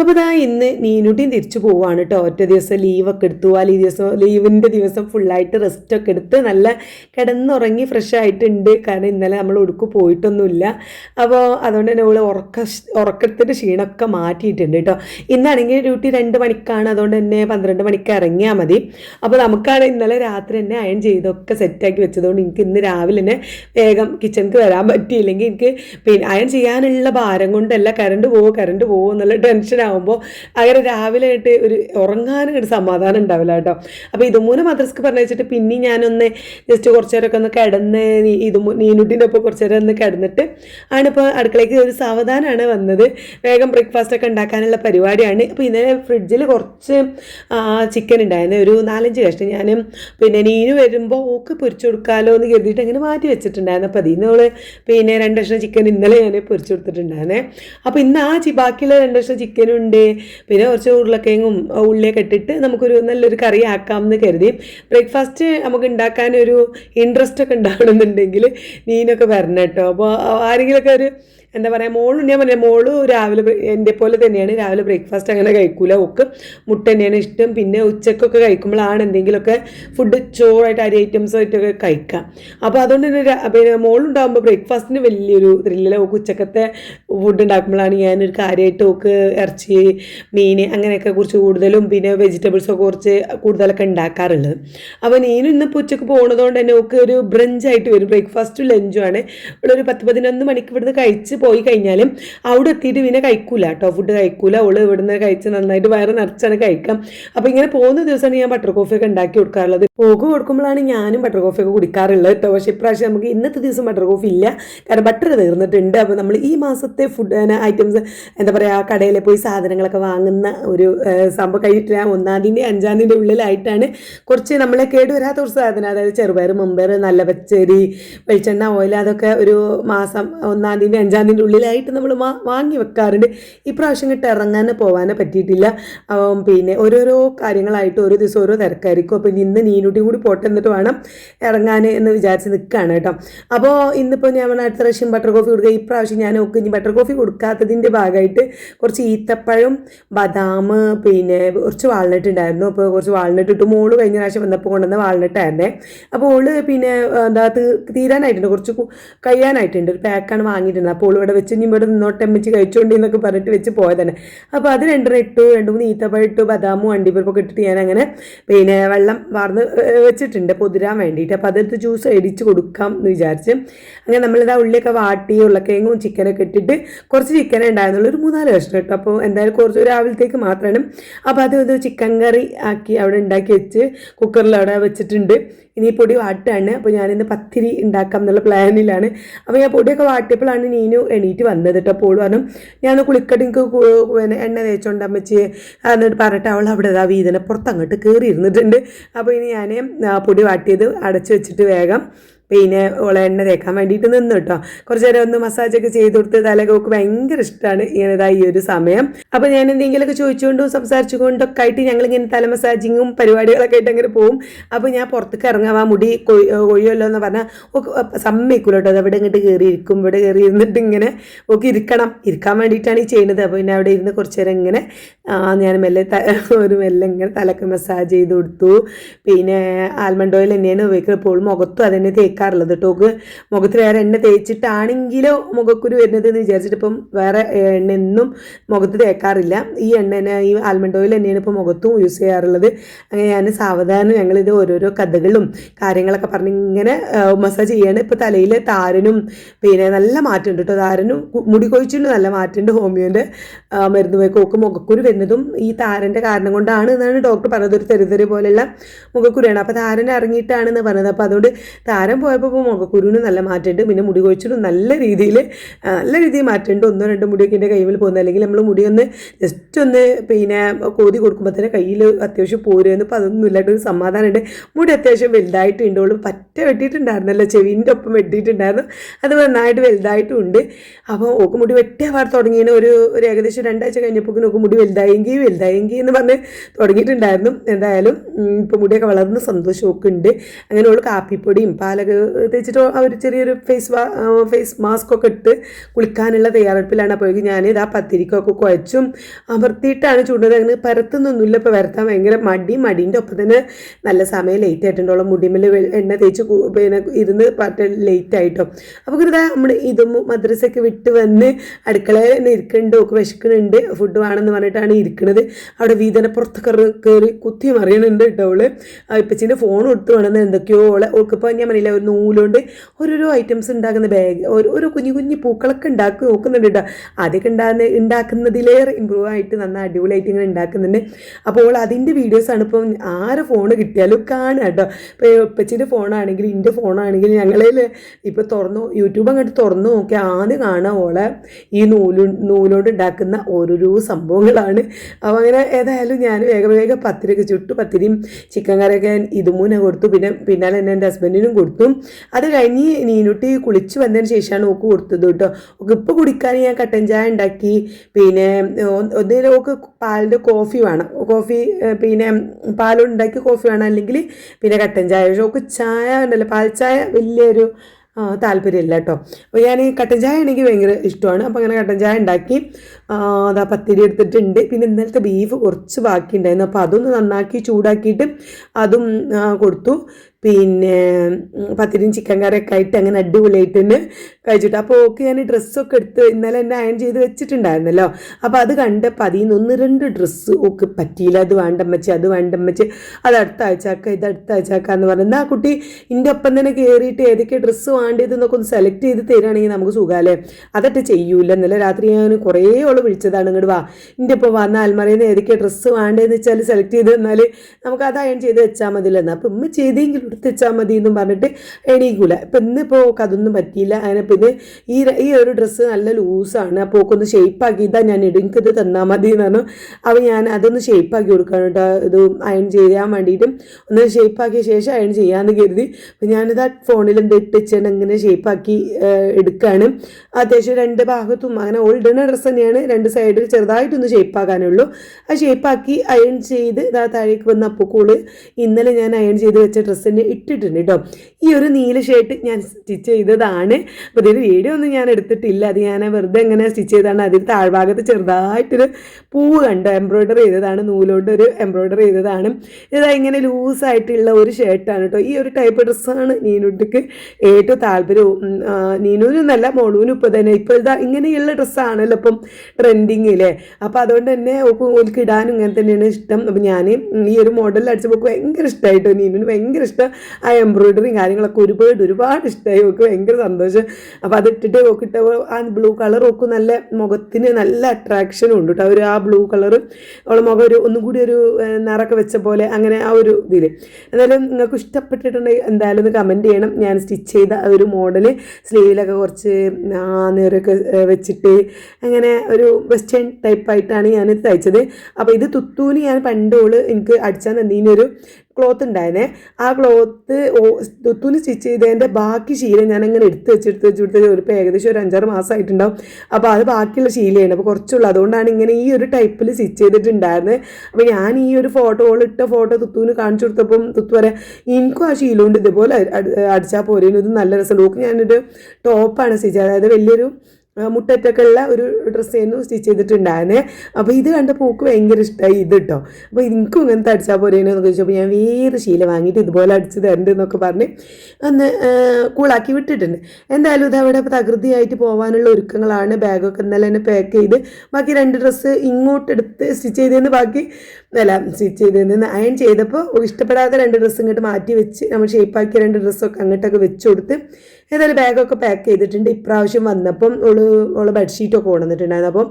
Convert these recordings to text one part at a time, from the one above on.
അപ്പോൾ ഇതാ ഇന്ന് നീനുട്ടിയും തിരിച്ചു പോവാണ് കേട്ടോ ഒറ്റ ദിവസം ലീവൊക്കെ എടുത്തു. ആ ലീവ് ദിവസം ലീവിന്റെ ദിവസം ഫുള്ളായിട്ട് റെസ്റ്റൊക്കെ എടുത്ത് നല്ല കിടന്നുറങ്ങി ഫ്രഷ് ആയിട്ടുണ്ട്. കാരണം ഇന്നലെ നമ്മൾ ഒടുക്ക് പോയിട്ടൊന്നുമില്ല. അപ്പോൾ അതുകൊണ്ട് തന്നെ അവൾ ഉറക്ക ഉറക്കത്തിന്റെ ക്ഷീണമൊക്കെ മാറ്റിയിട്ടുണ്ട് കേട്ടോ ഇന്നാണെങ്കിൽ ഡ്യൂട്ടി രണ്ട് മണിക്കാണ്. അതുകൊണ്ട് തന്നെ പന്ത്രണ്ട് മണിക്ക് ഇറങ്ങിയാൽ മതി. അപ്പോൾ നമുക്കാണ് ഇന്നലെ രാത്രി തന്നെ അയൺ ചെയ്തൊക്കെ സെറ്റാക്കി വെച്ചതുകൊണ്ട് എനിക്ക് ഇന്ന് രാവിലെ തന്നെ വേഗം കിച്ചണിക്ക് വരാൻ പറ്റിയില്ലെങ്കിൽ എനിക്ക് പിന്നെ അയൺ ചെയ്യാനുള്ള ഭാരം കൊണ്ടല്ല. കറണ്ട് പോവോ കറണ്ട് പോവോ എന്നുള്ള ടെൻഷൻ ആകുമ്പോൾ അങ്ങനെ രാവിലെ ആയിട്ട് ഒരു ഉറങ്ങാനും ഒരു സമാധാനം ഉണ്ടാവില്ല കേട്ടോ. അപ്പോൾ ഇതുമൂന്ന് മദ്രസ്ക്ക് പറഞ്ഞു വെച്ചിട്ട് പിന്നെ ഞാനൊന്ന് ജസ്റ്റ് കുറച്ച് നേരമൊക്കെ ഒന്ന് കിടന്ന് ഇതുമൂ ഇത് നീനുട്ടിന്റെ ഒപ്പം കുറച്ച് നേരം ഒന്ന് കിടന്നിട്ട് ആണിപ്പോൾ അടുക്കളയ്ക്ക് ഒരു സാവധാനമാണ് വന്നത്. വേഗം ബ്രേക്ക്ഫാസ്റ്റ് ഒക്കെ ഉണ്ടാക്കാനുള്ള പരിപാടിയാണ്. അപ്പോൾ ഇന്നലെ ഫ്രിഡ്ജിൽ കുറച്ച് ചിക്കൻ ഉണ്ടായിരുന്നു. ഒരു നാലഞ്ച് കഷ്ണം. ഞാൻ പിന്നെ നീനു വരുമ്പോൾ ഓക്ക് പൊരിച്ചു കൊടുക്കാമല്ലോ എന്ന് കരുതിയിട്ട് അങ്ങനെ മാറ്റി വെച്ചിട്ടുണ്ടായിരുന്നു. അപ്പോൾ അതിൽ നിന്ന് പിന്നെ രണ്ട് കഷ്ണം ചിക്കൻ ഇന്നലെ ഞാൻ പൊരിച്ചു കൊടുത്തിട്ടുണ്ടായിരുന്നേ. അപ്പോൾ ഇന്ന് ആ ബാക്കിയുള്ള രണ്ട് കഷ്ണം ചിക്കനും ഉണ്ട്. പിന്നെ കുറച്ച് ഉരുളക്കിഴങ്ങും ഉള്ളിയൊക്കെ ഇട്ടിട്ട് നമുക്കൊരു നല്ലൊരു കറി ആക്കാം എന്ന് കരുതി. ബ്രേക്ക്ഫാസ്റ്റ് നമുക്ക് ഉണ്ടാക്കാൻ ഒരു ഇൻട്രസ്റ്റ് ഒക്കെ ഉണ്ടാവണമെന്നുണ്ടെങ്കിൽ നീനൊക്കെ വരണം കേട്ടോ. അപ്പോൾ ആരെങ്കിലുമൊക്കെ ഒരു എന്താ പറയുക മോളും ഞാൻ പറഞ്ഞ മോൾ രാവിലെ എന്റെ പോലെ തന്നെയാണ്. രാവിലെ ബ്രേക്ക്ഫാസ്റ്റ് അങ്ങനെ കഴിക്കൂല. ഒക്കെ മുട്ട തന്നെയാണ് ഇഷ്ടം. പിന്നെ ഉച്ചക്കൊക്കെ കഴിക്കുമ്പോഴാണ് എന്തെങ്കിലുമൊക്കെ ഫുഡ് ചോറായിട്ട് അരി ഐറ്റംസ് ആയിട്ടൊക്കെ കഴിക്കാം അപ്പോൾ അതുകൊണ്ട് തന്നെ പിന്നെ മോളുണ്ടാകുമ്പോൾ ബ്രേക്ക്ഫാസ്റ്റിന് വലിയൊരു ത്രില്ലില്ല ഓക്ക് ഉച്ചക്കത്തെ ഫുഡ് ഉണ്ടാക്കുമ്പോഴാണ് ഞാനൊരു കാര്യമായിട്ട് ഓക്ക് ഇറച്ചി മീൻ അങ്ങനെയൊക്കെ കുറച്ച് കൂടുതലും പിന്നെ വെജിറ്റബിൾസൊക്കെ കുറച്ച് കൂടുതലൊക്കെ ഉണ്ടാക്കാറുള്ളത്. അപ്പോൾ നീനും ഇന്നിപ്പോൾ ഉച്ചയ്ക്ക് പോകുന്നതുകൊണ്ട് തന്നെ ഓക്ക് ഒരു ബ്രഞ്ചായിട്ട് വരും. ബ്രേക്ക്ഫാസ്റ്റും ലഞ്ചുമാണ് ഇവിടെ ഒരു പത്ത് പതിനൊന്ന് മണിക്ക് ഇവിടുന്ന് കഴിച്ച് പോയി കഴിഞ്ഞാലും അവിടെ എത്തിയിട്ട് പിന്നെ കഴിക്കൂല കേട്ടോ. ഫുഡ് കഴിക്കൂല. അവൾ ഇവിടുന്ന് കഴിച്ച് നന്നായിട്ട് വയറ് നിറച്ചാണ് കഴിക്കാം. അപ്പോൾ ഇങ്ങനെ പോകുന്ന ദിവസമാണ് ഞാൻ ബട്ടർ കോഫിയൊക്കെ ഉണ്ടാക്കി കൊടുക്കാറുള്ളത്. പോക്ക് കൊടുക്കുമ്പോഴാണ് ഞാനും ബട്ടർ കോഫിയൊക്കെ കുടിക്കാറുള്ളത് കേട്ടോ. പക്ഷേ ഇപ്രാവശ്യം നമുക്ക് ഇന്നത്തെ ദിവസം ബട്ടർ കോഫി ഇല്ല. കാരണം ബട്ടർ തീർന്നിട്ടുണ്ട്. അപ്പോൾ നമ്മൾ ഈ മാസത്തെ ഫുഡ് ഐറ്റംസ് എന്താ പറയുക കടയിൽ പോയി സാധനങ്ങളൊക്കെ വാങ്ങുന്ന ഒരു സംഭവം സംഭവം ഞാൻ ഒന്നാം തീയതി അഞ്ചാം തീയതി ഉള്ളിലായിട്ടാണ് കുറച്ച് നമ്മളെ കേടുവരാത്ത കുറച്ച് സാധനം. അതായത് ചെറുപയർ മുമ്പയർ നല്ല പച്ചരി വെളിച്ചെണ്ണ ഓയിൽ അതൊക്കെ ഒരു മാസം ഒന്നാം തീയതി അഞ്ചാം തീയതി ഉള്ളിലായിട്ട് നമ്മൾ വാങ്ങി വെക്കാറുണ്ട്. ഇപ്രാവശ്യം ഇങ്ങോട്ട് ഇറങ്ങാനോ പോകാനോ പറ്റിയിട്ടില്ല. പിന്നെ ഓരോരോ കാര്യങ്ങളായിട്ട് ഓരോ ദിവസം ഓരോ തിരക്കായിരിക്കും. അപ്പോൾ ഇന്ന് നീനൂട്ടിയും കൂടി പോട്ടെ എന്നിട്ട് വേണം ഇറങ്ങാൻ എന്ന് വിചാരിച്ച് നിൽക്കുകയാണ് കേട്ടോ. അപ്പോൾ ഇന്നിപ്പോൾ ഞാൻ വേണം അടുത്ത പ്രാവശ്യം ബട്ടർ കോഫി കൊടുക്കുക. ഇപ്രാവശ്യം ഞാൻ ഒക്കെ ഇനി ബട്ടർ കോഫി കൊടുക്കാത്തതിന്റെ ഭാഗമായിട്ട് കുറച്ച് ഈത്തപ്പഴം ബദാം പിന്നെ കുറച്ച് വാൾനട്ട് ഉണ്ടായിരുന്നു. അപ്പോൾ കുറച്ച് വാൾനട്ട് ഇട്ടു മോൾ കഴിഞ്ഞ പ്രാവശ്യം വന്നപ്പോൾ കൊണ്ടുവന്ന വാൾനട്ടായിരുന്നേ അപ്പോൾ ഓൾ പിന്നെ എന്താ തീരാനായിട്ടുണ്ട്. കുറച്ച് കഴിയാനായിട്ടുണ്ട്. ഒരു പാക്കാണ് വാങ്ങിയിട്ടുണ്ട് അപ്പോൾ ഇവിടെ വെച്ച് ഇനി ഇവിടെ നിന്നോട്ടെ അമ്മച്ചി കഴിച്ചോണ്ടി എന്നൊക്കെ പറഞ്ഞിട്ട് വെച്ച് പോയതന്നെ അപ്പോൾ അത് രണ്ടെണ്ണം ഇട്ടു രണ്ട് മൂന്ന് ഈത്തപ്പഴം ഇട്ടു ബദാമും അണ്ടിപ്പരിപ്പൊക്കെ ഇട്ടിട്ട് ഞാൻ അങ്ങനെ പിന്നെ വെള്ളം വാർന്ന് വെച്ചിട്ടുണ്ട് പൊതിരാൻ വേണ്ടിയിട്ട്. അപ്പോൾ അതെടുത്ത് ജ്യൂസ് അടിച്ച് കൊടുക്കാം എന്ന് വിചാരിച്ച്. അങ്ങനെ നമ്മളിതാ ഉള്ളിയൊക്കെ വാട്ടി ഉരുളക്കിഴങ്ങും ചിക്കനൊക്കെ ഇട്ടിട്ട് കുറച്ച് ചിക്കൻ ഉണ്ടായിരുന്നുള്ളൂ. ഒരു മൂന്നാൽ കഷ്ണം കേട്ടോ അപ്പോൾ എന്തായാലും കുറച്ച് രാവിലത്തേക്ക് മാത്രമാണ്. അപ്പോൾ അത് ചിക്കൻ കറി ആക്കി അവിടെ ഉണ്ടാക്കി വെച്ച് കുക്കറിൽ അവിടെ വെച്ചിട്ടുണ്ട്. ഇനി പൊടി വാട്ടാണ്. അപ്പോൾ ഞാനിന്ന് പത്തിരി ഉണ്ടാക്കാം എന്നുള്ള പ്ലാനിലാണ്. അപ്പോൾ ഞാൻ പൊടിയൊക്കെ വാട്ടിയപ്പോഴാണ് നീനു എണീറ്റ് വന്നത് കേട്ടോ അപ്പോൾ പറഞ്ഞു ഞാൻ കുളിക്കട്ട് എനിക്ക് പിന്നെ എണ്ണ തേച്ചോണ്ട് അമ്മച്ചി എന്നിട്ട് പറഞ്ഞിട്ട് അവൾ അവിടെ ആ വീതനെ പുറത്ത് അങ്ങോട്ട് കയറി ഇരുന്നിട്ടുണ്ട് അപ്പോൾ ഇനി ഞാൻ പൊടി വാട്ടിയത് അടച്ചു വെച്ചിട്ട് വേഗം പിന്നെ ഓളെ എണ്ണ തേക്കാൻ വേണ്ടിയിട്ട് നിന്ന് കേട്ടോ. കുറച്ച് നേരം ഒന്ന് മസാജൊക്കെ ചെയ്ത് കൊടുത്ത് തലയൊക്കെ ഒക്കെ ഭയങ്കര ഇഷ്ടമാണ് ഇങ്ങനെതാ ഈ ഒരു സമയം. അപ്പോൾ ഞാൻ എന്തെങ്കിലുമൊക്കെ ചോദിച്ചുകൊണ്ടും സംസാരിച്ചുകൊണ്ടൊക്കെ ആയിട്ട് ഞങ്ങളിങ്ങനെ തല മസാജിങ്ങും പരിപാടികളൊക്കെ ആയിട്ട് അങ്ങനെ പോകും അപ്പോൾ ഞാൻ പുറത്തേക്ക് ഇറങ്ങാം ആ മുടി കൊഴിയല്ലോ എന്ന് പറഞ്ഞാൽ സമ്മതിക്കൂല കേട്ടോ. അത് അവിടെ ഇങ്ങോട്ട് കയറി ഇരിക്കും ഇവിടെ കയറി ഇരുന്നിട്ട് ഇങ്ങനെ ഒക്കെ ഇരിക്കണം. ഇരിക്കാൻ വേണ്ടിയിട്ടാണ് ഈ ചെയ്യുന്നത്. അപ്പോൾ പിന്നെ അവിടെ ഇരുന്ന് കുറച്ച് നേരം ഇങ്ങനെ ഞാൻ മെല്ലെ ഒരു മെല്ലെ ഇങ്ങനെ തലക്ക് മസാജ് ചെയ്ത് കൊടുത്തു. പിന്നെ ആൽമണ്ട് ഓയിൽ തന്നെയാണ് ഉപയോഗിക്കുന്നത്. ഇപ്പോൾ മുഖത്തും അത് തന്നെ തേക്കാറുള്ളത് കേട്ടോ ഓക്ക് മുഖത്ത് വേറെ എണ്ണ തേച്ചിട്ടാണെങ്കിലോ മുഖക്കുരു വരുന്നത് എന്ന് വിചാരിച്ചിട്ട് ഇപ്പം വേറെ എണ്ണ എന്നും മുഖത്ത് തേക്കാറില്ല. ഈ എണ്ണ തന്നെ ഈ ആൽമണ്ട് ഓയിൽ തന്നെയാണ് ഇപ്പോൾ മുഖത്തും യൂസ് ചെയ്യാറുള്ളത്. അങ്ങനെ ഞാൻ സാവധാനം ഞങ്ങളിത് ഓരോരോ കഥകളും കാര്യങ്ങളൊക്കെ പറഞ്ഞ് ഇങ്ങനെ മസാജ് ചെയ്യാണ്. ഇപ്പോൾ തലയിൽ താരനും പിന്നെ നല്ല മാറ്റമുണ്ട് കേട്ടോ. താരനും മുടി കൊഴിച്ചിട്ടുണ്ട് നല്ല മാറ്റമുണ്ട് ഹോമിയോന്റെ മരുന്ന് പോയി കോക്ക് മുഖക്കുരു വരുന്നതും ഈ താരന്റെ കാരണം കൊണ്ടാണ് എന്നാണ് ഡോക്ടർ പറഞ്ഞത്. ഒരു തെരുതെറി പോലെയുള്ള മുഖക്കുരുയാണ് അപ്പോൾ താരൻ ഇറങ്ങിയിട്ടാണെന്ന് പറഞ്ഞത്. അപ്പോൾ അതുകൊണ്ട് താരം പോയപ്പോൾ മുഖക്കുരുവിന് നല്ല മാറ്റമുണ്ട് പിന്നെ മുടി കൊഴിച്ചിട്ട് നല്ല രീതിയിൽ നല്ല രീതിയിൽ മാറ്റമുണ്ട് ഒന്നോ രണ്ടോ മുടിയൊക്കെ എന്റെ കയ്യിൽ പോകുന്നത് അല്ലെങ്കിൽ നമ്മൾ മുടി ഒന്ന് ജസ്റ്റ് ഒന്ന് പിന്നെ കോതി കൊടുക്കുമ്പോൾ തന്നെ കയ്യിൽ അത്യാവശ്യം പോരുമെന്ന് ഇപ്പോൾ അതൊന്നും ഇല്ലാണ്ട് സമാധാനമുണ്ട് മുടി അത്യാവശ്യം വലുതായിട്ടുണ്ട്. ഓൾ പറ്റ വെട്ടിയിട്ടുണ്ടായിരുന്നല്ലോ. ചെവിന്റെ ഒപ്പം വെട്ടിയിട്ടുണ്ടായിരുന്നു. അത് നന്നായിട്ട് വലുതായിട്ടും ഉണ്ട്. അപ്പോൾ ഓക്ക് മുടി വെട്ടിയ വാർ തുടങ്ങിയതിന് ഒരു ഒരു ഏകദേശം രണ്ടാഴ്ച കഴിഞ്ഞപ്പോൾ നോക്ക് മുടി വലുതായെങ്കിൽ വലുതായെങ്കിൽ എന്ന് പറഞ്ഞ് തുടങ്ങിയിട്ടുണ്ടായിരുന്നു. എന്തായാലും ഇപ്പോൾ മുടിയൊക്കെ വളർന്ന് സന്തോഷമൊക്കെ ഉണ്ട് അങ്ങനെ ഓൾ കാപ്പിപ്പൊടിയും പാലൊക്കെ തേച്ചിട്ട് ആ ഒരു ചെറിയൊരു ഫേസ് വാ ഫേസ് മാസ്ക് ഒക്കെ ഇട്ട് കുളിക്കാനുള്ള തയ്യാറെടുപ്പിലാണ്. അപ്പോൾ ഞാൻ ഇതാ പത്തിരിക്കൊക്കെ കുഴച്ചും അമർത്തിയിട്ടാണ് ചൂടുന്നത് അങ്ങനെ പരത്തുന്നൊന്നുമില്ല ഇപ്പോൾ വരത്താൻ ഭയങ്കര മടി. മടീന്റെ ഒപ്പം തന്നെ നല്ല സമയം ലേറ്റ് ആയിട്ടുണ്ടോ. മുടിമേൽ എണ്ണ തേച്ച് പിന്നെ ഇരുന്ന് പറ്റ ലേറ്റ് ആയിട്ടോ. അപ്പോൾ ഇതാ നമ്മൾ ഇതും മദ്രസയൊക്കെ വിട്ട് വന്ന് അടുക്കളയിൽ തന്നെ ഇരിക്കുന്നുണ്ട് ഒക്കെ വിശക്കുന്നുണ്ട്. ഫുഡ് വേണമെന്ന് പറഞ്ഞിട്ടാണ് ഇരിക്കുന്നത് അവിടെ വീതനപ്പുറത്ത് കയറി കുത്തി മറിയണുണ്ട് കേട്ടോ അവൾ ഇപ്പച്ചിന്റെ ഫോൺ കൊടുത്തു വേണമെന്ന് എന്തൊക്കെയോ ഓളെ. ഓൾക്കിപ്പോൾ ഞാൻ പറഞ്ഞില്ല ഒരു നൂലുകൊണ്ട് ഓരോരോ ഐറ്റംസ് ഉണ്ടാക്കുന്ന ബാഗ് ഓരോ കുഞ്ഞു കുഞ്ഞു പൂക്കളൊക്കെ ഉണ്ടാക്കി നോക്കുന്നുണ്ട് കേട്ടോ അതൊക്കെ ഉണ്ടാകുന്ന ഉണ്ടാക്കുന്നതിലേറെ ഇമ്പ്രൂവ് ആയിട്ട് നന്നായി അടിപൊളിയായിട്ട് ഇങ്ങനെ ഉണ്ടാക്കുന്നുണ്ട്. അപ്പോൾ അതിന്റെ വീഡിയോസാണ് ഇപ്പം ആരെ ഫോൺ കിട്ടിയാലും കാണുക കേട്ടോ ഇപ്പോൾ ഉപ്പച്ചിന്റെ ഫോണാണെങ്കിൽ എന്റെ ഫോണാണെങ്കിൽ ഞങ്ങളിൽ ഇപ്പോൾ തുറന്നു യൂട്യൂബ് അങ്ങോട്ട് തുറന്നു നോക്കി ആദ്യം കാണാൻ ഓളെ ഈ നൂൽ നൂലോട് ഉണ്ടാക്കുന്ന ഓരോരോ സംഭവങ്ങളാണ്. അപ്പോൾ അങ്ങനെ ഏതായാലും ഞാൻ വേഗം വേഗം പത്തിരിയൊക്കെ ചുട്ടു പത്തിരിയും ചിക്കൻ കറിയൊക്കെ ഇതുമൂന്നെ കൊടുത്തു. പിന്നെ പിന്നാലെ തന്നെ എന്റെ ഹസ്ബൻഡിനും കൊടുത്തു. അത് കഴിഞ്ഞ് നീനുട്ടി കുളിച്ച് വന്നതിന് ശേഷമാണ് ഓക്ക് കൊടുത്തത് കേട്ടോ. ഓക്ക് ഇപ്പോൾ കുടിക്കാൻ ഞാൻ കട്ടൻ ചായ ഉണ്ടാക്കി. പിന്നെ ഒന്നേലും ഓക്ക് പാലിന്റെ കോഫി വേണം. കോഫി പിന്നെ പാലുണ്ടാക്കി കോഫി വേണം. അല്ലെങ്കിൽ പിന്നെ കട്ടൻ ചായ. പക്ഷേ ഓക്ക് ചായ ഉണ്ടല്ലോ. പാൽ ചായ വലിയൊരു താല്പര്യമില്ല കേട്ടോ. അപ്പോൾ ഞാൻ കട്ടൻ ചായ ആണെങ്കിൽ ഭയങ്കര ഇഷ്ടമാണ്. അപ്പോൾ അങ്ങനെ കട്ടൻ ചായ ഉണ്ടാക്കി. അതാ പത്തിരി എടുത്തിട്ടുണ്ട്. പിന്നെ ഇന്നലത്തെ ബീഫ് കുറച്ച് ബാക്കിയുണ്ടായിരുന്നു. അപ്പോൾ അതൊന്ന് നന്നാക്കി ചൂടാക്കിയിട്ട് അതും കൊടുത്തു. പിന്നെ പത്തിരിയും ചിക്കൻ കറിയൊക്കെ ആയിട്ട് അങ്ങനെ അടിപൊളിയായിട്ട് തന്നെ കഴിച്ചിട്ട്. അപ്പോൾ ഓക്കെ ഞാൻ ഡ്രസ്സൊക്കെ എടുത്ത് ഇന്നലെ എന്നെ അയൺ ചെയ്ത് വെച്ചിട്ടുണ്ടായിരുന്നല്ലോ. അപ്പോൾ അത് കണ്ടപ്പോൾ അതിൽ നിന്ന് ഒന്ന് രണ്ട് ഡ്രസ്സ് ഓക്ക് പറ്റിയില്ല. അത് വേണ്ടമ്മച്ച് അത് വേണ്ടമ്മച്ച്. അത് അടുത്ത ആഴ്ചക്ക ഇത് അടുത്ത ആഴ്ചക്ക എന്ന് ആ കുട്ടി എന്റെ ഒപ്പം തന്നെ കയറിയിട്ട് ഏതൊക്കെ ഡ്രസ്സ് വേണ്ടതെന്നൊക്കെ ഒന്ന് സെലക്ട് ചെയ്ത് തരികയാണെങ്കിൽ നമുക്ക് സുഖമല്ലേ അതൊക്കെ ചെയ്യൂല. ഇന്നലെ രാത്രി ഞാൻ കുറേ ഓൾ വിളിച്ചതാണ്. ഇങ്ങോട്ട് വാ. എന്റെ ഇപ്പോൾ വന്ന അൽമറയിൽ നിന്ന് ഏതൊക്കെ ഡ്രസ്സ് വേണ്ടതെന്ന് വെച്ചാൽ സെലക്ട് ചെയ്ത് തന്നാൽ നമുക്ക് അത് അയൺ ചെയ്ത് വെച്ചാൽ മതിയല്ലോ എന്നാൽ അപ്പം ഇമ്മ ചെയ്തെങ്കിലും എടുത്ത് വെച്ചാൽ മതി എന്നും പറഞ്ഞിട്ട് എണീക്കൂല. ഇപ്പം ഇന്നിപ്പോൾ അതൊന്നും പറ്റിയില്ല. അങ്ങനെ പിന്നെ ഈ ഈ ഒരു ഡ്രസ്സ് നല്ല ലൂസാണ് അപ്പോൾ ഒക്കെ ഒന്ന് ഷേപ്പാക്കി ഇതാ ഞാൻ ഇടുങ്ങിക്കത് തന്നാൽ മതി എന്ന് പറഞ്ഞു. അപ്പോൾ ഞാൻ അതൊന്ന് ഷേപ്പാക്കി കൊടുക്കണം കേട്ടോ. ഇത് അയൺ ചെയ്യാൻ വേണ്ടിയിട്ടും ഒന്ന് ഷേപ്പാക്കിയ ശേഷം അയൺ ചെയ്യാമെന്ന് കരുതി. അപ്പോൾ ആ ഫോണിൽ എന്ത് ഇട്ടിച്ചാണ് ഇങ്ങനെ ഷേപ്പാക്കി എടുക്കുകയാണ് അത്യാവശ്യം രണ്ട് ഭാഗത്തും അങ്ങനെ ഓൾഡ് ഡ്രസ്സ് തന്നെയാണ്. രണ്ട് സൈഡിൽ ചെറുതായിട്ടൊന്ന് ഷേപ്പാക്കാനുള്ളൂ ആ ഷേപ്പാക്കി അയൺ ചെയ്ത് ഇതാ താഴേക്ക് വന്ന അപ്പുക്കൂൾ ഇന്നലെ ഞാൻ അയൺ ചെയ്ത് വെച്ച ഡ്രസ്സ് തന്നെ ഇട്ടിട്ടുണ്ട് കേട്ടോ ഈ ഒരു നീല ഷർട്ട് ഞാൻ സ്റ്റിച്ച് ചെയ്തതാണ്. അപ്പോൾ ഇതിൽ വീഡിയോ ഒന്നും ഞാൻ എടുത്തിട്ടില്ല. അത് ഞാൻ വെറുതെ ഇങ്ങനെ സ്റ്റിച്ച് ചെയ്താണ് അതിൽ താഴ്ഭാഗത്ത് ചെറുതായിട്ടൊരു പൂവ് കണ്ടു. എംബ്രോയ്ഡറി ചെയ്തതാണ്. നൂലുകൊണ്ട് ഒരു എംബ്രോയ്ഡറി ചെയ്തതാണ്. ഇതാ ഇങ്ങനെ ലൂസായിട്ടുള്ള ഒരു ഷർട്ടാണ് കേട്ടോ ഈ ഒരു ടൈപ്പ് ഡ്രസ്സാണ് നീനുട്ടിക്ക് ഏറ്റവും താല്പര്യവും. നീനൂനും നല്ല മോളൂനും ഇപ്പോൾ തന്നെ. ഇപ്പോൾ ഇതാ ഇങ്ങനെയുള്ള ഡ്രസ്സാണല്ലോ ഇപ്പം ട്രെൻഡിങ്ങില്ലേ അപ്പോൾ അതുകൊണ്ട് തന്നെ ഓൽക്ക് ഇടാനും ഇങ്ങനെ തന്നെയാണ് ഇഷ്ടം. അപ്പോൾ ഞാൻ ഈ ഒരു മോഡലിൽ അടിച്ച പോക്ക് ഭയങ്കര ഇഷ്ടമായിട്ടോ നീനുവിന്? ഭയങ്കര ഇഷ്ടം. ആ എംബ്രോയിഡറി കാര്യങ്ങളൊക്കെ ഒരുപാട് ഒരുപാട് ഇഷ്ടമായി ഓക്ക് ഭയങ്കര സന്തോഷം. അപ്പോൾ അതിട്ടിട്ട് ഓക്ക് ഇട്ട ആ ബ്ലൂ കളർ ഓക്ക് നല്ല മുഖത്തിന് നല്ല അട്രാക്ഷനും ഉണ്ട് കേട്ടോ ആ ബ്ലൂ കളർ അവളെ മുഖം ഒരു ഒന്നും കൂടി ഒരു നിറൊക്കെ വെച്ച പോലെ അങ്ങനെ ആ ഒരു ഇതിൽ എന്തായാലും നിങ്ങൾക്ക് ഇഷ്ടപ്പെട്ടിട്ടുണ്ടെങ്കിൽ എന്തായാലും ഒന്ന് കമന്റ് ചെയ്യണം. ഞാൻ സ്റ്റിച്ച് ചെയ്ത ഒരു മോഡൽ സ്ലീവിലൊക്കെ കുറച്ച് ആ നിറയൊക്കെ വെച്ചിട്ട് അങ്ങനെ ഒരു വെസ്റ്റേൺ ടൈപ്പായിട്ടാണ് ഞാൻ തയ്ച്ചത്. അപ്പോൾ ഇത് തുത്തൂന് ഞാൻ പണ്ടോൾ എനിക്ക് അടിച്ചാൽ തന്നീനൊരു ക്ലോത്ത് ഉണ്ടായിരുന്നേ ആ ക്ലോത്ത് തുത്തൂന് സ്റ്റിച്ച് ചെയ്തതിന്റെ ബാക്കി ശീല ഞാൻ അങ്ങനെ എടുത്ത് വെച്ച് എടുത്ത് വെച്ച് എടുത്ത് ഒരു ഏകദേശം ഒരു അഞ്ചാറ് മാസമായിട്ടുണ്ടാവും അപ്പോൾ അത് ബാക്കിയുള്ള ശീലയാണ്. അപ്പോൾ കുറച്ചുള്ളൂ. അതുകൊണ്ടാണ് ഇങ്ങനെ ഈ ഒരു ടൈപ്പിൽ സ്റ്റിച്ച് ചെയ്തിട്ടുണ്ടായിരുന്നത് അപ്പോൾ ഞാൻ ഈ ഒരു ഫോട്ടോ ഇട്ട ഫോട്ടോ തുത്തൂന് കാണിച്ചു കൊടുത്തപ്പം തുത്തു പറയാം എനിക്കും ആ ശീലമുണ്ട് ഇതുപോലെ അടിച്ചാൽ പോരേനും. ഇത് നല്ല രസം. നോക്ക് ഞാനൊരു ടോപ്പാണ് സ്റ്റിച്ച് അതായത് വലിയൊരു മുട്ടറ്റൊക്കെ ഉള്ള ഒരു ഡ്രസ്സായിരുന്നു സ്റ്റിച്ച് ചെയ്തിട്ടുണ്ടായിരുന്നേ. അപ്പോൾ ഇത് കണ്ടപ്പോൾ പൂക്ക് ഭയങ്കര ഇഷ്ടമായി ഇത് കേട്ടോ അപ്പോൾ എനിക്കും ഇങ്ങനത്തെ അടിച്ചാൽ പോരേനോ എന്നൊക്കെ ചോദിച്ചപ്പോൾ ഞാൻ വേറെ ശീല വാങ്ങിയിട്ട് ഇതുപോലെ അടിച്ച് തരണ്ട് എന്നൊക്കെ പറഞ്ഞ് ഒന്ന് കൂളാക്കി വിട്ടിട്ടുണ്ട്. എന്തായാലും ഇത് അവിടെ തകൃതിയായിട്ട് പോകാനുള്ള ഒരുക്കങ്ങളാണ്. ബാഗൊക്കെ ഇന്നലെ തന്നെ പാക്ക് ചെയ്ത് ബാക്കി രണ്ട് ഡ്രസ്സ് ഇങ്ങോട്ട് എടുത്ത് സ്റ്റിച്ച് ചെയ്തതിന് ബാക്കി അല്ല സ്റ്റിച്ച് ചെയ്തതിന് അയൺ ചെയ്തപ്പോൾ ഇഷ്ടപ്പെടാത്ത രണ്ട് ഡ്രസ്സ് ഇങ്ങോട്ട് മാറ്റി വെച്ച് നമ്മൾ ഷേപ്പാക്കിയ രണ്ട് ഡ്രസ്സൊക്കെ അങ്ങോട്ടൊക്കെ വെച്ച് കൊടുത്ത് ഏതായാലും ബാഗൊക്കെ പാക്ക് ചെയ്തിട്ടുണ്ട്. ഇപ്രാവശ്യം വന്നപ്പം ഓൾ ഓൾ ബെഡ്ഷീറ്റൊക്കെ ഉണന്നിട്ടുണ്ടായിരുന്നു അപ്പം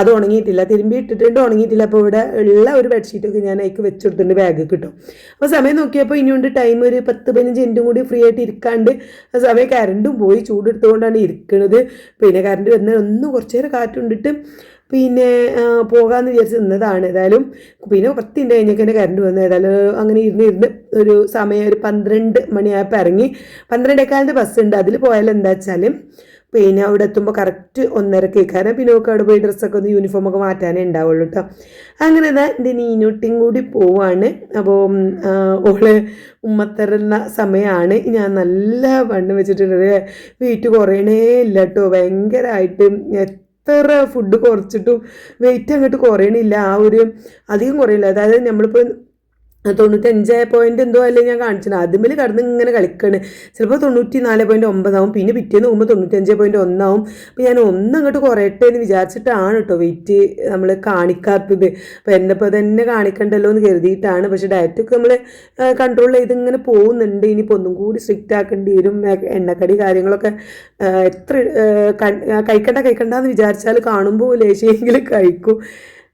അത് ഉണങ്ങിയിട്ടില്ല. തിരുമ്പി ഇട്ടിട്ടുണ്ട് ഉണങ്ങിയിട്ടില്ല. അപ്പോൾ ഇവിടെ ഉള്ള ഒരു ബെഡ്ഷീറ്റൊക്കെ ഞാൻ അതിക്ക് വെച്ച് കൊടുത്തിട്ടുണ്ട് ബാഗ് കിട്ടും അപ്പോൾ സമയം നോക്കിയപ്പോൾ ഇനിയുണ്ട് ടൈം ഒരു പത്ത് പതിനഞ്ച് മിനിറ്റും കൂടി ഫ്രീ ആയിട്ട് ഇരിക്കാണ്ട് ആ സമയം കരണ്ടും പോയി. ചൂടെടുത്തുകൊണ്ടാണ് ഇരിക്കുന്നത് പിന്നെ കരണ്ട് വന്നാൽ ഒന്ന് കുറച്ച് നേരം കാറ്റുണ്ടിട്ട് പിന്നെ പോകാമെന്ന് വിചാരിച്ച് നിന്നതാണ്. ഏതായാലും പിന്നെ പത്തിന്റെ കഴിഞ്ഞൊക്കെ എന്റെ കറണ്ട് വന്നു ഏതായാലും അങ്ങനെ ഇരുന്ന് ഇരുന്ന് ഒരു സമയം ഒരു പന്ത്രണ്ട് മണിയായപ്പോൾ ഇറങ്ങി. പന്ത്രണ്ടേക്കാലിന്റെ ബസ് ഉണ്ട്. അതിൽ പോയാൽ എന്താ വെച്ചാൽ പിന്നെ അവിടെ എത്തുമ്പോൾ കറക്റ്റ് ഒന്നര കാരണം പിന്നെ ഒക്കെ അവിടെ പോയി ഡ്രസ്സൊക്കെ ഒന്ന് യൂണിഫോമൊക്കെ മാറ്റാനേ ഉണ്ടാവുള്ളൂ കേട്ടോ അങ്ങനെ ഇതാ എന്റെ നീനൂട്ടിയും കൂടി പോവാണ്. അപ്പോൾ ഓൾ ഉമ്മത്തരുന്ന സമയമാണ് ഞാൻ നല്ല വണ്ണം വെച്ചിട്ടുണ്ട് വെയിറ്റ് കുറയണേ ഇല്ല കേട്ടോ ഭയങ്കരമായിട്ട് എത്ര ഫുഡ് കുറച്ചിട്ടും വെയിറ്റ് അങ്ങോട്ട് കുറയണില്ല. ആ ഒരു അധികം കുറയില്ല അതായത് നമ്മളിപ്പോൾ തൊണ്ണൂറ്റഞ്ച് പോയിന്റ് എന്തോ അല്ലേ ഞാൻ കാണിച്ചത്. അതിമിൽ കടന്ന് ഇങ്ങനെ കളിക്കണ്. ചിലപ്പോൾ തൊണ്ണൂറ്റി നാല് പോയിന്റ് ഒമ്പതാവും പിന്നെ പിറ്റേന്ന് പോകുമ്പോൾ തൊണ്ണൂറ്റഞ്ച് പോയിന്റ് ഒന്നാവും. അപ്പോൾ ഞാൻ ഒന്ന് അങ്ങോട്ട് കുറയട്ടെ എന്ന് വിചാരിച്ചിട്ടാണ് കേട്ടോ വെയിറ്റ് നമ്മൾ കാണിക്കാത്തത്. അപ്പോൾ എന്നിപ്പോൾ തന്നെ കാണിക്കണ്ടല്ലോ എന്ന് കരുതിയിട്ടാണ്. പക്ഷേ ഡയറ്റൊക്കെ നമ്മൾ കൺട്രോൾ ചെയ്ത് ഇങ്ങനെ പോകുന്നുണ്ട്. ഇനിയിപ്പോൾ ഒന്നും കൂടി സ്ട്രിക്റ്റ് ആക്കേണ്ടി വരും. എണ്ണക്കടി കാര്യങ്ങളൊക്കെ എത്ര കഴിക്കണ്ട കഴിക്കണ്ട എന്ന് വിചാരിച്ചാൽ കാണുമ്പോൾ ലേശിയെങ്കിലും കഴിക്കും.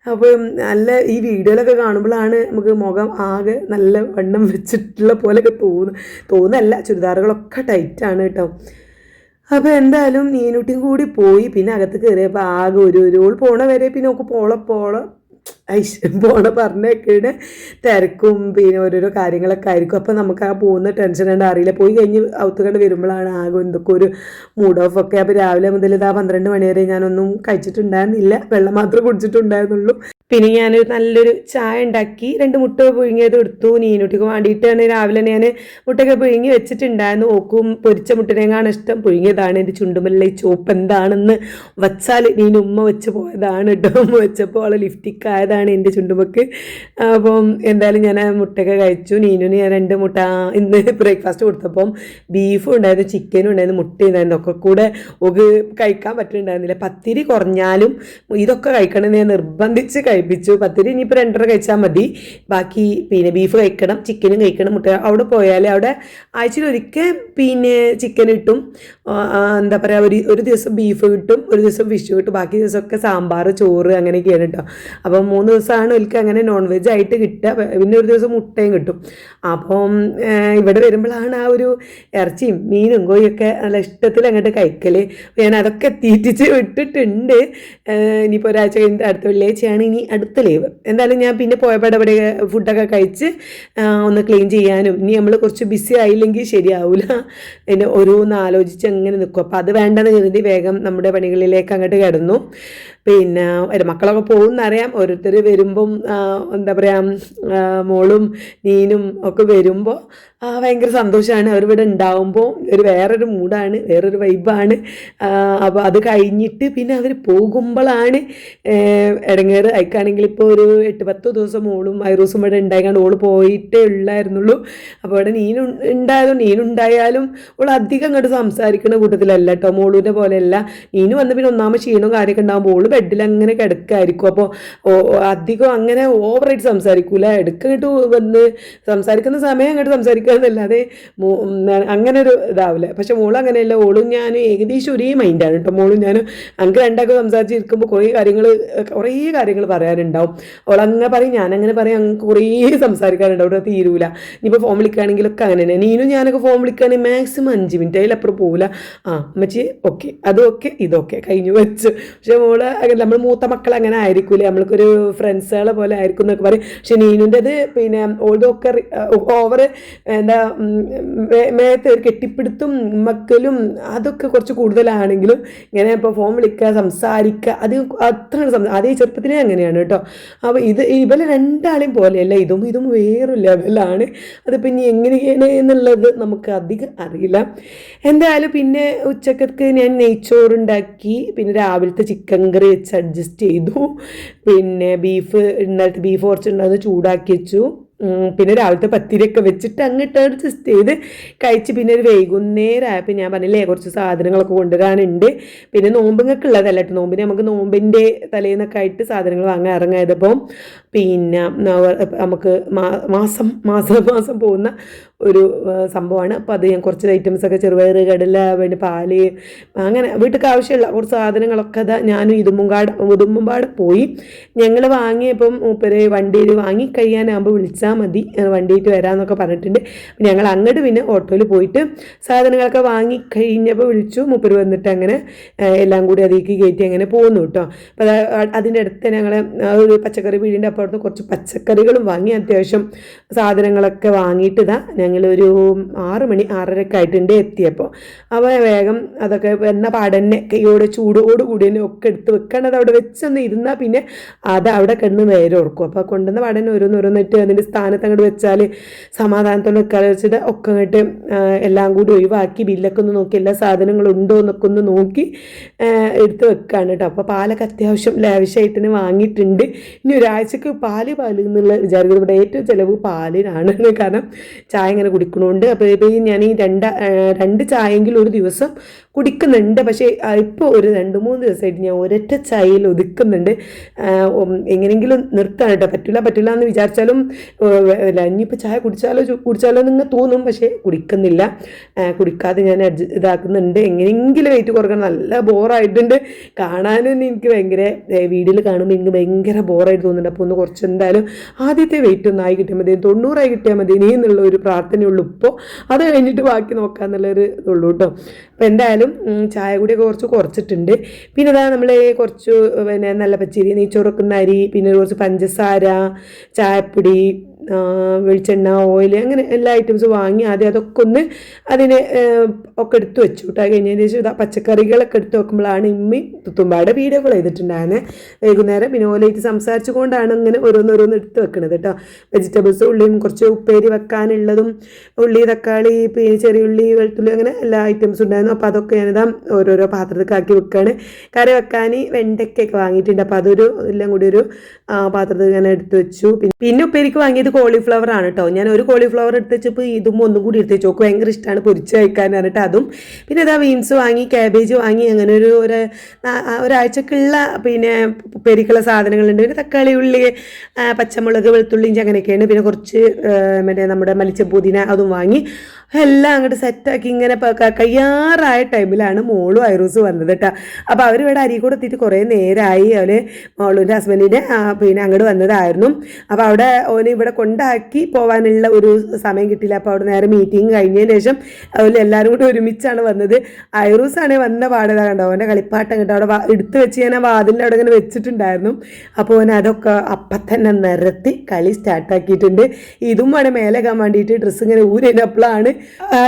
അപ്പം നല്ല ഈ വീഡിയോയിലൊക്കെ കാണുമ്പോഴാണ് നമുക്ക് മുഖം ആകെ നല്ല വണ്ണം വെച്ചിട്ടുള്ള പോലെയൊക്കെ തോന്നുന്നു. തോന്നല്ല ചുരിദാറുകളൊക്കെ ടൈറ്റാണ് കേട്ടോ. അപ്പോൾ എന്തായാലും നീനൂട്ടിയും കൂടി പോയി പിന്നെ അകത്ത് കയറിയപ്പോൾ ആകെ ഒരു ഒരു ഓൾ പോണ വരെ പിന്നെ നമുക്ക് പോളെ പോള ഐശ് പോണ പറഞ്ഞൊക്കെയാണ് തിരക്കും പിന്നെ ഓരോരോ കാര്യങ്ങളൊക്കെ ആയിരിക്കും. അപ്പോൾ നമുക്ക് ആ പോകുന്ന ടെൻഷൻ കണ്ട് അറിയില്ല. പോയി കഴിഞ്ഞ് ഔത്ത് കണ്ട് വരുമ്പോഴാണ് ആകെ എന്തൊക്കെ ഒരു മൂഡ് ഓഫ് ഒക്കെ. അപ്പോൾ രാവിലെ മുതൽ ഇതാ പന്ത്രണ്ട് മണി വരെ ഞാനൊന്നും കഴിച്ചിട്ടുണ്ടായിരുന്നില്ല. വെള്ളം മാത്രമേ കുടിച്ചിട്ടുണ്ടായിരുന്നുള്ളൂ. പിന്നെ ഞാനൊരു നല്ലൊരു ചായ ഉണ്ടാക്കി രണ്ട് മുട്ട പുഴുങ്ങിയത് എടുത്തു നീനുട്ടിക്ക് വേണ്ടിയിട്ടാണ്. രാവിലെ ഞാൻ മുട്ടയൊക്കെ പുഴുങ്ങി വെച്ചിട്ടുണ്ടായിരുന്നു. ഓക്കും പൊരിച്ച മുട്ടനേക്കാണ് ഇഷ്ടം. പുഴുങ്ങിയതാണ് എന്റെ ചുണ്ടുമല്ല ചോപ്പ് എന്താണെന്ന് വച്ചാൽ നീന ഉമ്മ വെച്ച് പോയതാണ് കേട്ടോ. ഉമ്മ വെച്ചപ്പോൾ അവളെ ലിഫ്റ്റിക്കായതാണ് എന്റെ ചുണ്ടുമക്ക്. അപ്പം എന്തായാലും ഞാൻ മുട്ടയൊക്കെ കഴിച്ചു. നീനുന് ഞാൻ രണ്ട് മുട്ട ഇന്ന് ബ്രേക്ക്ഫാസ്റ്റ് കൊടുത്തപ്പം ബീഫും ഉണ്ടായിരുന്നു ചിക്കനും ഉണ്ടായിരുന്നു മുട്ട ഉണ്ടായിരുന്നു. ഒക്കെ കൂടെ ഒക്കെ കഴിക്കാൻ പറ്റുന്നുണ്ടായിരുന്നില്ല. പത്തിരി കുറഞ്ഞാലും ഇതൊക്കെ കഴിക്കണമെന്ന് ഞാൻ നിർബന്ധിച്ച് കഴിപ്പിച്ചു. പത്തിരി ഇനിയിപ്പോൾ രണ്ടര കഴിച്ചാൽ മതി. ബാക്കി പിന്നെ ബീഫ് കഴിക്കണം ചിക്കനും കഴിക്കണം. മുട്ട അവിടെ പോയാൽ അവിടെ ആഴ്ചയിൽ ഒരിക്കൽ പിന്നെ ചിക്കൻ കിട്ടും. എന്താ പറയുക ഒരു ഒരു ദിവസം ബീഫ് കിട്ടും ഒരു ദിവസം ഫിഷ് കിട്ടും. ബാക്കി ദിവസമൊക്കെ സാമ്പാർ ചോറ് അങ്ങനെയൊക്കെയാണ് കേട്ടോ. അപ്പം മൂന്ന് ദിവസമാണ് ഒരിക്കൽ അങ്ങനെ നോൺ വെജ് ആയിട്ട് കിട്ടുക. പിന്നെ ഒരു ദിവസം മുട്ടയും കിട്ടും. അപ്പം ഇവിടെ വരുമ്പോഴാണ് ആ ഒരു ഇറച്ചിയും മീനും കോഴിയൊക്കെ നല്ല ഇഷ്ടത്തിൽ അങ്ങോട്ട് കഴിക്കൽ ഞാൻ അതൊക്കെ തീറ്റിച്ച് വിട്ടിട്ടുണ്ട്. ഇനിയിപ്പോൾ ഒരാഴ്ച കഴിഞ്ഞിട്ട് അടുത്ത വെള്ളിയാഴ്ചയാണ് ഇനി അടുത്ത ലീവ് എന്തായാലും ഞാൻ പിന്നെ പോയപ്പോൾ ഇവിടെ ഫുഡൊക്കെ കഴിച്ച് ഒന്ന് ക്ലീൻ ചെയ്യാനും. ഇനി നമ്മൾ കുറച്ച് ബിസി ആയില്ലെങ്കിൽ ശരിയാവില്ല പിന്നെ ഓരോന്ന് ആലോചിച്ച് അങ്ങനെ നിൽക്കും അപ്പോൾ അത് വേണ്ടെന്ന് കരുതി വേഗം നമ്മുടെ പണികളിലേക്ക് അങ്ങോട്ട് കിടന്നു. പിന്നെ മക്കളൊക്കെ പോകുന്നറിയാം. ഓരോരുത്തർ വരുമ്പം എന്താ പറയുക മോളും നീനും ഒക്കെ വരുമ്പോൾ ഭയങ്കര സന്തോഷമാണ് അവരിവിടെ ഉണ്ടാവുമ്പോൾ ഒരു വേറൊരു മൂഡാണ് വേറൊരു വൈബാണ് അപ്പോൾ അത് കഴിഞ്ഞിട്ട് പിന്നെ അവർ പോകുമ്പോഴാണ് ഇടങ്ങേറ് അയക്കാണെങ്കിൽ ഇപ്പോൾ ഒരു എട്ട് പത്ത് ദിവസം മോളും ഐറൂസും ഇവിടെ ഉണ്ടായിക്കാണ്ട് ഓൾ പോയിട്ടേ ഉള്ളായിരുന്നുള്ളൂ. അപ്പോൾ ഇവിടെ നീനു ഉണ്ടായാലും നീനുണ്ടായാലും ഓൾ അധികം അങ്ങോട്ട് സംസാരിക്കുന്ന കൂട്ടത്തിലല്ല കേട്ടോ മോളൂന്റെ പോലെയല്ല. നീനു വന്ന് പിന്നെ ഒന്നാമത് ക്ഷീണവും കാര്യമൊക്കെ ഉണ്ടാകുമ്പോൾ ഓൾ ബെഡിൽ അങ്ങനെ കിടക്കായിരിക്കും അപ്പോൾ അധികം അങ്ങനെ ഓവറായിട്ട് സംസാരിക്കൂല. എടുക്കിട്ട് വന്ന് സംസാരിക്കുന്ന സമയം അങ്ങോട്ട് സംസാരിക്കുക എന്നല്ലാതെ അങ്ങനെ ഒരു ഇതാവില്ല പക്ഷെ മോൾ അങ്ങനെയല്ല ഓളും ഞാൻ ഏകദേശം ഒരേ മൈൻഡാണ് കേട്ടോ. മോളും ഞാനും അങ്ങ് രണ്ടാൾക്ക് സംസാരിച്ചിരിക്കുമ്പോൾ കുറേ കാര്യങ്ങൾ കുറേ കാര്യങ്ങൾ പറയാനുണ്ടാവും. അവളങ്ങനെ പറയും ഞാനങ്ങനെ പറയും അങ്ങ് കുറേ സംസാരിക്കാനുണ്ടാവും. അവിടെ തീരൂല. ഇനിയിപ്പോൾ ഫോം വിളിക്കുകയാണെങ്കിലൊക്കെ അങ്ങനെ തന്നെ നീനും ഞാനൊക്കെ ഫോം വിളിക്കുകയാണെങ്കിൽ മാക്സിമം അഞ്ച് മിനിറ്റ്. അതിലപ്പുറം പോകില്ല ആ അമ്മച്ചി ഓക്കെ. അതൊക്കെ ഇതൊക്കെ കഴിഞ്ഞു വെച്ച്. പക്ഷെ മോൾ അങ്ങനെ നമ്മൾ മൂത്ത മക്കൾ അങ്ങനെ ആയിരിക്കൂലേ? നമ്മൾക്കൊരു ഫ്രണ്ട്സുകളെ പോലെ ആയിരിക്കും എന്നൊക്കെ പറയും. പക്ഷെ നീനുന്റെത് പിന്നെ ഓൾഡൊക്കെ ഓവർ എന്താ മേത്ത് കെട്ടിപ്പിടുത്തും മക്കലും അതൊക്കെ കുറച്ച് കൂടുതലാണെങ്കിലും ഇങ്ങനെ ഇപ്പോൾ ഫോൺ വിളിക്കുക സംസാരിക്കുക അത് അത്ര അതേ ചെറുപ്പത്തിലേ അങ്ങനെയാണ് കേട്ടോ. അപ്പോൾ ഇത് ഇവരെ രണ്ടാളെയും പോലെയല്ല ഇതും ഇതും വേറൊരു ലെവലാണ് അത് പിന്നെ എങ്ങനെയാണ് എന്നുള്ളത് നമുക്ക് അധികം അറിയില്ല. എന്തായാലും പിന്നെ ഉച്ചക്കത്ത് ഞാൻ നെയ്ച്ചോറുണ്ടാക്കി പിന്നെ രാവിലത്തെ ചിക്കൻ കറി വെച്ച് അഡ്ജസ്റ്റ് ചെയ്തു. പിന്നെ ബീഫ് ഇന്നലത്തെ ബീഫ് കുറച്ചുണ്ടാകുന്ന ചൂടാക്കി വെച്ചു. പിന്നെ രാവിലത്തെ പത്തിരിയൊക്കെ വെച്ചിട്ട് അങ്ങോട്ട് അഡ്ജസ്റ്റ് ചെയ്ത് കഴിച്ച് പിന്നെ ഒരു വൈകുന്നേരം ആയപ്പോൾ ഞാൻ പറഞ്ഞില്ലേ കുറച്ച് സാധനങ്ങളൊക്കെ കൊണ്ടുവരാനുണ്ട്. പിന്നെ നോമ്പുങ്ങൾക്ക് ഉള്ളതല്ല കേട്ടോ നോമ്പിന് നമുക്ക് നോമ്പിന്റെ തലേന്നൊക്കെ ആയിട്ട് സാധനങ്ങൾ വാങ്ങാൻ ഇറങ്ങായതപ്പം പിന്നെ നമുക്ക് മാസം മാസം മാസം പോകുന്ന ഒരു സംഭവമാണ്. അപ്പോൾ അത് ഞാൻ കുറച്ച് ഐറ്റംസൊക്കെ ചെറുപയർ കടല പിന്നെ പാൽ അങ്ങനെ വീട്ടിലേക്ക് ആവശ്യമുള്ള കുറച്ച് സാധനങ്ങളൊക്കെ അതാ ഞാനും ഇതുമ്പുംകാട് ഇതുമ്പുംപാട് പോയി. ഞങ്ങൾ വാങ്ങിയപ്പം മൂപ്പര് വണ്ടിയിൽ വാങ്ങി കഴിയാനാകുമ്പോൾ വിളിച്ചാൽ മതി വണ്ടിയിട്ട് വരാമെന്നൊക്കെ പറഞ്ഞിട്ടുണ്ട്. ഞങ്ങൾ അങ്ങോട്ട് പിന്നെ ഓട്ടോയിൽ പോയിട്ട് സാധനങ്ങളൊക്കെ വാങ്ങി കഴിഞ്ഞപ്പോൾ വിളിച്ചു. മൂപ്പര് വന്നിട്ട് അങ്ങനെ എല്ലാം കൂടി അതിലേക്ക് കയറ്റി അങ്ങനെ പോകുന്നു കേട്ടോ അപ്പോൾ അത് അതിന്റെ അടുത്ത് ഞങ്ങൾ ഒരു പച്ചക്കറി വീടിന്റെ അപ്പുറത്ത് കുറച്ച് പച്ചക്കറികളും വാങ്ങി അത്യാവശ്യം സാധനങ്ങളൊക്കെ വാങ്ങിയിട്ട് ഇതാ ഞങ്ങളൊരു ആറ് മണി ആറരയൊക്കെ ആയിട്ടുണ്ട് എത്തിയപ്പോൾ അവ വേഗം അതൊക്കെ എന്ന പാടന്നെ കൈയോടെ ചൂടോട് കൂടി തന്നെ ഒക്കെ എടുത്ത് വെക്കണത് അവിടെ വെച്ചൊന്ന് ഇരുന്നാൽ പിന്നെ അത് അവിടെ കിടന്ന് നേരെ ഓർക്കും. അപ്പോൾ കൊണ്ടുവന്ന പാടന്നെ ഓരോന്നോരോന്നിട്ട് അതിന്റെ സ്ഥാനത്ത് അങ്ങോട്ട് വെച്ചാൽ സമാധാനത്തോടെ വെക്കാൻ വെച്ചിട്ട് ഒക്കെ അങ്ങോട്ട് എല്ലാം കൂടി ഒഴിവാക്കി ബില്ലൊക്കെ ഒന്ന് നോക്കി എല്ലാ സാധനങ്ങളും ഉണ്ടോ എന്നൊക്കെ ഒന്ന് നോക്കി എടുത്ത് വെക്കുകയാണ് കേട്ടോ. അപ്പോൾ പാലൊക്കെ അത്യാവശ്യം ലാവിഷായിട്ട് തന്നെ വാങ്ങിയിട്ടുണ്ട്. ഇനി ഒരാഴ്ചക്ക് പാൽ പാൽ എന്നുള്ള വിചാരിക്കുന്നത് ഇവിടെ ഏറ്റവും ചിലവ് പാലിനാണ്. കാരണം ചായ ഇങ്ങനെ കുടിക്കണോണ്ട്. അപ്പോൾ ഇപ്പോൾ ഞാൻ ഈ രണ്ട് രണ്ട് ചായെങ്കിലും ഒരു ദിവസം കുടിക്കുന്നുണ്ട്. പക്ഷേ ഇപ്പോൾ ഒരു രണ്ട് മൂന്ന് ദിവസമായിട്ട് ഞാൻ ഒരൊറ്റ ചായയിൽ ഒതുക്കുന്നുണ്ട്. എങ്ങനെയെങ്കിലും നിർത്താൻ കേട്ടോ. പറ്റില്ല പറ്റില്ല എന്ന് വിചാരിച്ചാലും അല്ല ഇനിയിപ്പോൾ ചായ കുടിച്ചാലോ കുടിച്ചാലോ എന്ന് തോന്നും. പക്ഷേ കുടിക്കുന്നില്ല. കുടിക്കാതെ ഞാൻ ഇതാക്കുന്നുണ്ട്. എങ്ങനെയെങ്കിലും വെയിറ്റ് കുറക്കണം. നല്ല ബോറായിട്ടുണ്ട്. കാണാനും എനിക്ക് ഭയങ്കര വീഡിയോയിൽ കാണുമ്പോൾ എനിക്ക് ഭയങ്കര ബോറായിട്ട് തോന്നുന്നുണ്ട്. അപ്പോൾ ഒന്ന് കുറച്ച് എന്തായാലും ആദ്യത്തെ വെയിറ്റ് ഒന്നായി കിട്ടിയാൽ മതി. തൊണ്ണൂറായി കിട്ടിയാൽ മതി. ഇനി എന്നുള്ള ഒരു പ്രാർത്ഥനയുള്ളൂ ഇപ്പോൾ അത് കഴിഞ്ഞിട്ട് ബാക്കി നോക്കാമെന്നുള്ളൊരു ഇതുള്ളൂ കേട്ടോ അപ്പോൾ എന്തായാലും ചായ കൂടിയൊക്കെ കുറച്ച് കുറച്ചിട്ടുണ്ട്. പിന്നെ ഇതാ നമ്മൾ കുറച്ച് പിന്നെ നല്ല പച്ചരി നെയ്ച്ചോറക്കുന്ന അരി പിന്നെ കുറച്ച് പഞ്ചസാര ചായപ്പൊടി വെളിച്ചെണ്ണ ഓയിൽ അങ്ങനെ എല്ലാ ഐറ്റംസ് വാങ്ങി ആദ്യം അതൊക്കെ ഒന്ന് അതിനെ ഒക്കെ എടുത്തു വെച്ചു കേട്ടോ കഴിഞ്ഞതിന് ശേഷം പച്ചക്കറികളൊക്കെ എടുത്ത് വെക്കുമ്പോഴാണ് ഇമ്മി തുത്തുമ്പാടെ വീഡിയോകൾ ചെയ്തിട്ടുണ്ടായിരുന്നത് വൈകുന്നേരം പിന്നെ ഓലായിട്ട് സംസാരിച്ചു കൊണ്ടാണ് അങ്ങനെ ഓരോന്നോരോന്ന് എടുത്ത് വെക്കണത് കേട്ടോ വെജിറ്റബിൾസ് ഉള്ളിയും കുറച്ച് ഉപ്പേരി വെക്കാനുള്ളതും ഉള്ളി തക്കാളി പിന്നെ ചെറിയ ഉള്ളി വെളുത്തുള്ളി അങ്ങനെ എല്ലാ ഐറ്റംസും ഉണ്ടായിരുന്നു. അപ്പോൾ അതൊക്കെ ഞാനിതാ ഓരോരോ പാത്രത്തിലേക്ക് വെക്കുകയാണ് കറി വെക്കാൻ വെണ്ടയ്ക്കൊക്കെ വാങ്ങിയിട്ടുണ്ട്. അപ്പോൾ അതൊരു എല്ലാം കൂടി ഒരു പാത്രത്തിൽ ഞാൻ എടുത്ത് വെച്ചു. പിന്നെ ഉപ്പേരിക്ക് വാങ്ങിയത് കോളിഫ്ലവർ ആണ് കേട്ടോ ഞാൻ ഒരു കോളിഫ്ലവർ എടുത്ത് വെച്ചപ്പോൾ ഇതും ഒന്നും കൂടി എടുത്ത് വെച്ചു ഭയങ്കര ഇഷ്ടമാണ് പൊരിച്ച് കഴിക്കാൻ പറഞ്ഞിട്ട് അതും. പിന്നെ ഇതാ ബീൻസ് വാങ്ങി ക്യാബേജ് വാങ്ങി അങ്ങനെ ഒരു ഒരു ഒരാഴ്ചക്കുള്ള പിന്നെ പെരിക്കുള്ള സാധനങ്ങളുണ്ട്. പിന്നെ തക്കാളി ഉള്ളി പച്ചമുളക് വെളുത്തുള്ളി ഇഞ്ചി അങ്ങനെയൊക്കെയാണ്. പിന്നെ കുറച്ച് മറ്റേ നമ്മുടെ മലിച്ച പുതിന അതും വാങ്ങി. എല്ലാം അങ്ങോട്ട് സെറ്റാക്കി ഇങ്ങനെ കയ്യാറായ ടൈമിലാണ് മോളും ഐറൂസ് വന്നത് കേട്ടോ അപ്പോൾ അവർ ഇവിടെ കൂടെ എത്തിയിട്ട് കുറേ നേരമായി അവർ മോളൂന്റെ ഹസ്ബൻഡിന്റെ പിന്നെ അങ്ങോട്ട് വന്നതായിരുന്നു. അപ്പോൾ അവിടെ ഓന് ഇവിടെ കൊണ്ടാക്കി പോകാനുള്ള ഒരു സമയം കിട്ടിയില്ല. അപ്പോൾ അവിടെ നേരെ മീറ്റിംഗ് കഴിഞ്ഞതിന് ശേഷം അതിൽ എല്ലാവരും കൂടി ഒരുമിച്ചാണ് വന്നത്. ഐറൂസ് ആണ് വന്ന പാടുക കണ്ടോ? അവന്റെ കളിപ്പാട്ടം കണ്ടോ? അവിടെ എടുത്ത് വെച്ച് ഞാൻ വാതിലിന്റെ അവിടെ ഇങ്ങനെ വെച്ചിട്ടുണ്ടായിരുന്നു. അപ്പോൾ അവൻ അതൊക്കെ അപ്പം തന്നെ നിരത്തി കളി സ്റ്റാർട്ടാക്കിയിട്ടുണ്ട് ഇതും വേണം മേലേക്കാൻ വേണ്ടിയിട്ട് ഡ്രസ്സ് ഇങ്ങനെ ഊരിനപ്പോഴാണ്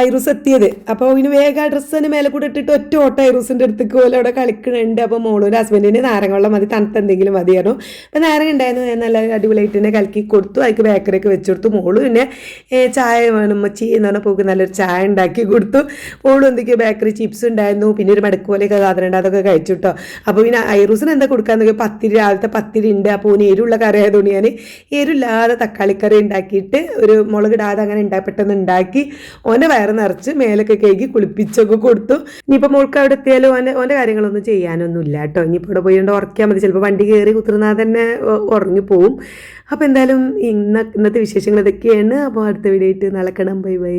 ഐറൂസ് എത്തിയത്. അപ്പോൾ ഇനി വേഗം ആ ഡ്രസ്സ് തന്നെ മേലെ കൂടെ ഇട്ടിട്ട് ഒറ്റ ഓട്ട ഐറൂസിന്റെ അടുത്തേക്ക് പോലെ അവിടെ കളിക്കുന്നുണ്ട് അപ്പോൾ മോളൂർ ഹസ്ബൻഡിന് നാരങ്ങ വെള്ളം മതി തണുത്ത എന്തെങ്കിലും മതിയായിരുന്നു അപ്പോൾ നാരങ്ങ ഉണ്ടായിരുന്നു. ഞാൻ നല്ല അടിപൊളിയായിട്ട് തന്നെ കലക്കി കൊടുത്തു. അതിക്ക് ബേക്കറിയൊക്കെ വെച്ച് കൊടുത്തു മോൾ പിന്നെ ചായ വേണം മച്ചി എന്ന് പറഞ്ഞാൽ പോക്ക് നല്ലൊരു ചായ ഉണ്ടാക്കി കൊടുത്തു. മോളും എന്തൊക്കെയോ ബേക്കറി ചിപ്സ് ഉണ്ടായിരുന്നു. പിന്നെ ഒരു മടക്ക് പോലെയൊക്കെ സാധനം ഉണ്ട് അതൊക്കെ കഴിച്ചു കേട്ടോ അപ്പോൾ പിന്നെ ഐറൂസിന് എന്താ കൊടുക്കാന്ന് പത്തിരി രാവിലത്തെ പത്തിരി ഉണ്ട്. അപ്പോൾ ഇനി എരിവുള്ള കറി ആയതുകൊണ്ട് ഞാൻ എരിവില്ലാതെ തക്കാളിക്കറി ഉണ്ടാക്കിയിട്ട് ഒരു മുളകിടാതെ അങ്ങനെ ഉണ്ടായി പെട്ടെന്ന് ഉണ്ടാക്കി ഓന്റെ വയറ് നിറച്ച് മേലൊക്കെ കഴുകി കുളിപ്പിച്ചൊക്കെ കൊടുത്തു. ഇനിയിപ്പോൾ മോൾക്ക് അവിടെ എത്തിയാലും ഓന്റെ ഓന്റെ കാര്യങ്ങളൊന്നും ചെയ്യാനൊന്നും ഇല്ല കേട്ടോ ഇനിയിപ്പോൾ ഇവിടെ പോയി ഉറക്കിയാൽ മതി. ചിലപ്പോൾ വണ്ടി കയറി കുത്തിരുന്നാൽ തന്നെ ഉറങ്ങിപ്പോവും അപ്പോൾ എന്തായാലും ഇന്ന ഇന്നത്തെ വിശേഷങ്ങൾ ഇതൊക്കെയാണ്. അപ്പോൾ അടുത്ത വീഡിയോ ആയിട്ട് നാളെ കാണാം. Bye bye